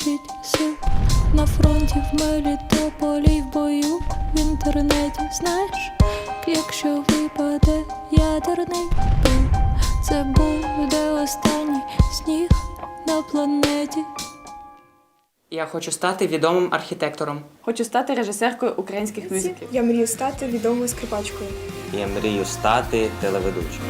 Сил на фронті в Мелітополі в бою в інтернеті. Знаєш, якщо випаде ядерний бомб, це буде останній сніг на планеті. Я хочу стати відомим архітектором. Хочу стати режисеркою українських мюзиклів. Я мрію стати відомою скрипачкою. Я мрію стати телеведучим.